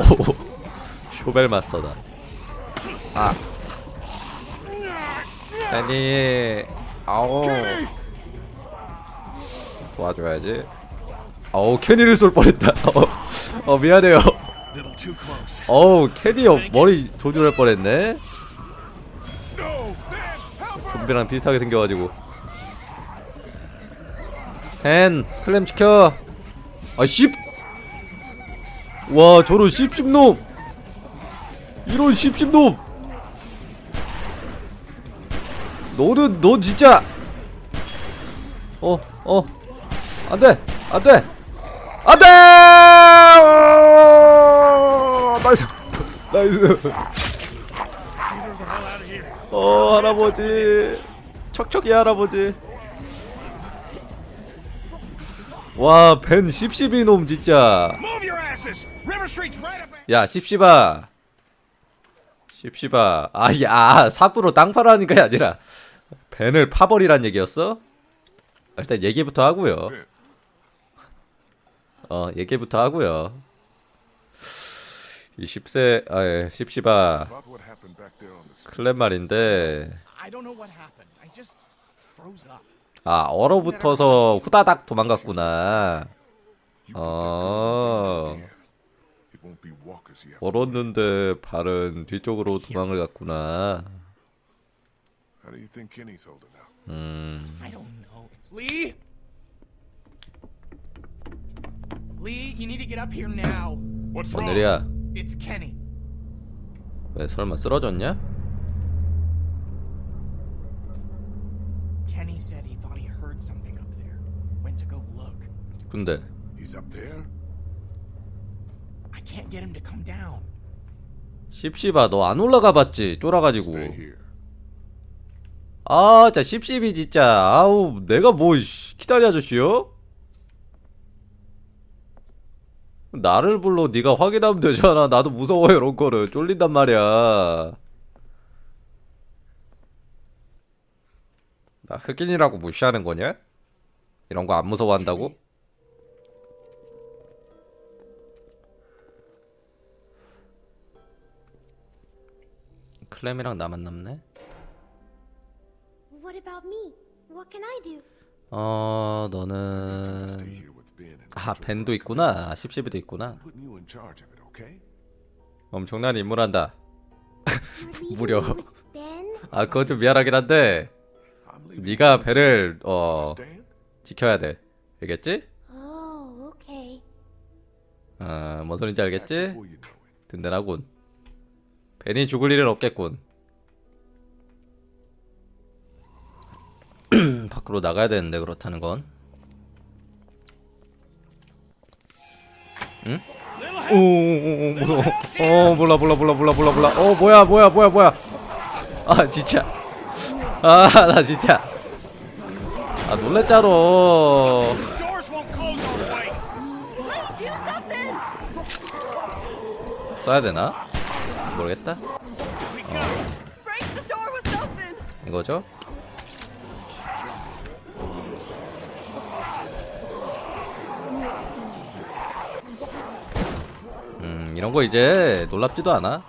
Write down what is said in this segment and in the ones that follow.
오, 쇼벨 마스터다. 아. 아니, 아오. 도와줘야지. 아우, 캐니를 쏠 뻔했다. 어, 어 미안해요. 어우, 캐니 형 머리 조준할 뻔했네. 좀비랑 비슷하게 생겨가지고. 헨, 클램 시켜. 아, 씹! 와, 저런 씹씹놈! 이런 씹씹놈! 너는, 너 진짜! 어, 어. 안 돼! 안 돼! 안 돼! 어, 나이스! 나이스! 어 할아버지 척척이 할아버지 와 벤 씹씹이 놈 진짜 야 씹씹아 씹씹아 아 야 삽으로 땅 파라니까 아니라 벤을 파버리란 얘기였어? 일단 얘기부터 하고요 어 얘기부터 하고요 이 10세 아 예 씹씹아 About what happened back there on the street. 클랜 말인데 아 얼어붙어서 후다닥 도망갔구나 어. 얼었는데 발은 뒤쪽으로 도망을 갔구나? 음 Kenny. 왜 설마 쓰러졌냐? Kenny said he thought he heard something up there. Went to go look. 근데 He's up there? I can't get him to come down. 씹씹아 너 안 올라가 봤지 쫄아가지고 Stay here. 아 진짜 씹씹이 진짜 아우 내가 뭐 씨, 기다려 아저씨요? 나를 불러 네가 확인하면 되잖아 나도 무서워 이런 거를 쫄린단 말이야 나 흑인이라고 무시하는 거냐? 이런 거 안 무서워한다고? 클램이랑 나만 남네? What about me? What can I do? 어 너는 아 벤도 있구나. 아, 씹씹이도 있구나? 엄청난 leaving 무려. 아 그건 좀 미안하긴 한데. 네가 배를 어? 지켜야 돼 알겠지? Oh, okay. 어뭔 소린지 Back 알겠지? 든든하군 벤이 죽을 일은 없겠군 밖으로 나가야 되는데 그렇다는 건 응? 오 오 오 무서워 어 몰라 몰라 몰라 몰라 몰라 몰라 어 뭐야 뭐야 뭐야 뭐야 아 진짜 아 나 진짜 아 something! 써야 되나? 모르겠다 something! 이거죠? 음 이런 거 이제 놀랍지도 않아.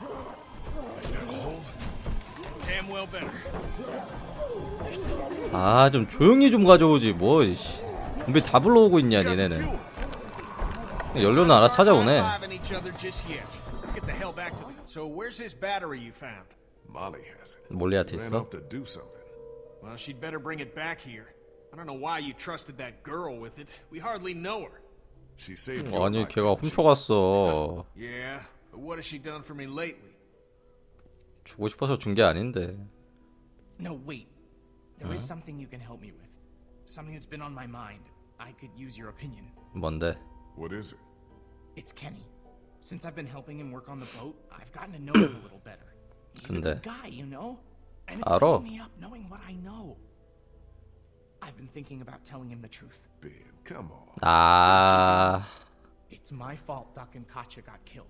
아 좀 조용히 좀 가져오지 뭐 이씨 좀비 다 불러오고 있냐 니네는 연료는 알아서 찾아오네. 몰리한테 있어 off to do something. Well, she'd better bring it back here. I don't know why you trusted that girl with it. We hardly know her. She saved your 아니 life, 걔가? 훔쳐갔어 Yeah, but what has she done for me lately? 주고 싶어서 준 게 아닌데 No, wait. There is something you can help me with. Something that's been on my mind. I could use your opinion. 뭔데 What is it? It's Kenny. Since I've been helping him work on the boat, I've gotten to know him a little better. He's a 근데 good guy, you know? And it's 알아. filling me up knowing what I know. I've been thinking about telling him the truth. Ben, come on. 아 It's my fault Duck and Katya got killed.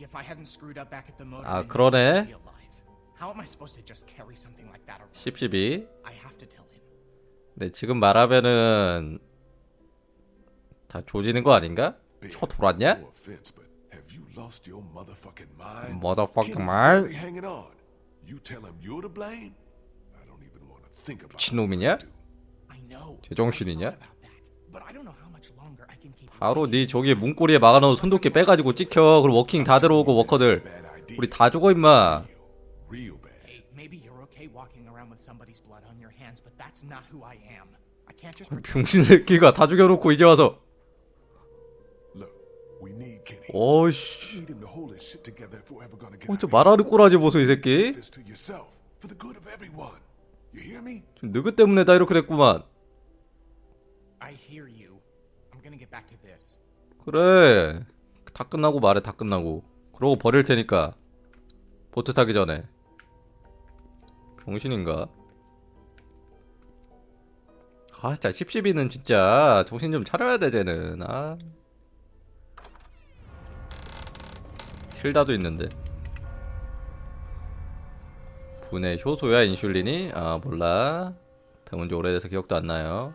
If I hadn't screwed up back at the motor, 아, inn, 그러네. he'd still be alive. How am I supposed to just carry something like that around? 씹씹이 I have to tell him. 네 지금 말하면은 다 조지는 거 아닌가? Ben, 초 돌았냐? No offense, but have you lost your motherfucking mind? Motherfucking mind? hanging on. You tell him you're to blame? I don't even want to think about 미친놈이냐? I know. 제정신이냐? But I don't know how much longer I can keep. 바로 네 저기 문고리에 막아놓은 손도끼 빼가지고 찍혀 그리고 워킹 다 들어오고 워커들. 우리 다 죽어 임마 Real bad. Hey, maybe you're okay walking around with somebody's blood on your hands, but that's not who I am. I can't just. 병신 새끼가 다 죽여놓고 이제 와서 Look, we need Kenny. 어이씨 We need him to hold his shit together if we're ever gonna get 어, 저 말하는 꼬라지 보소 이 새끼 this to yourself for the good of everyone. You hear me? 좀 느그 때문에 다 이렇게 됐구만 I hear you. I'm gonna get back to this. 그래 다 끝나고 말해 다 끝나고 그러고 버릴 테니까 보트 타기 전에 병신인가? 아 진짜 씹씹이는 진짜 정신 좀 차려야 돼 쟤는. 아. 힐다도 있는데. 분해 효소야 인슐린이? 아 몰라. 배운 지 오래돼서 기억도 안 나요.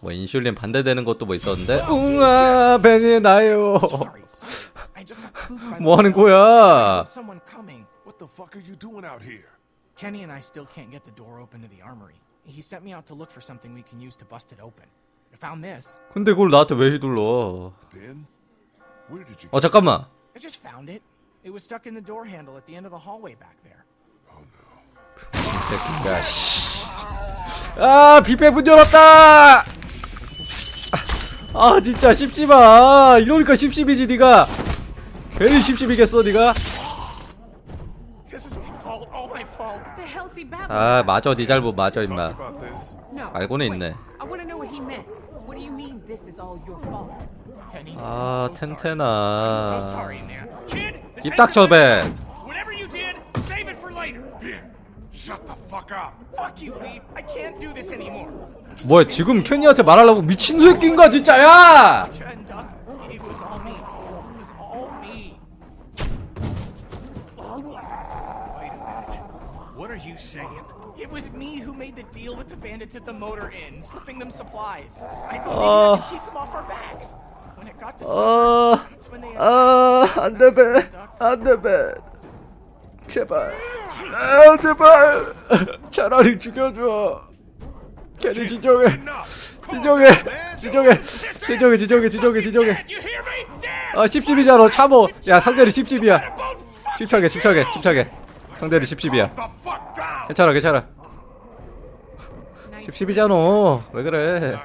뭐 인슐린 반대되는 것도 뭐 있었는데? 우와 벤이 나요. 뭐 하는. 거야 the fuck are you doing out here? Kenny and I still can't get the door open to the armory. He sent me out to look for something we can use to bust it open. I found this. 근데 그걸 나한테 왜 휘둘러 Ben? Where did you 어 잠깐만 I just found it. It was stuck in the door handle at the end of the hallway back there. 새끼가 씨. 아 뷔페 문 열었다 아 진짜 씹지마 이러니까 씹씹이지 니가 괜히 씹씹이겠어 니가 아 맞아 니 잘못 맞아 임마. 알고는. 있네. 아 텐텐아 입 닥쳐 anymore. 뭐야 지금 케니한테 말하려고 미친 새끼인가 진짜 야 What are you saying? It was me who made the deal with the bandits at the motor inn, slipping them supplies. I thought Uh. we had to keep them off our backs. When it got to 어... Silver, that's when they 아, 안 돼, 배. 안 돼, 배. 제발. 아, 제발. 차라리 죽여줘. 괜히 지정해. 지정해. 지정해. 지정해, 지정해, 지정해, 지정해. 아, 씹씹이잖아. 참어. 야, 상대는 씹씹이야. Both fuck 침착해, 침착해, 침착해. Fuck down. 괜찮아, 괜찮아. Nice. 씹씹이잖아. 왜 그래?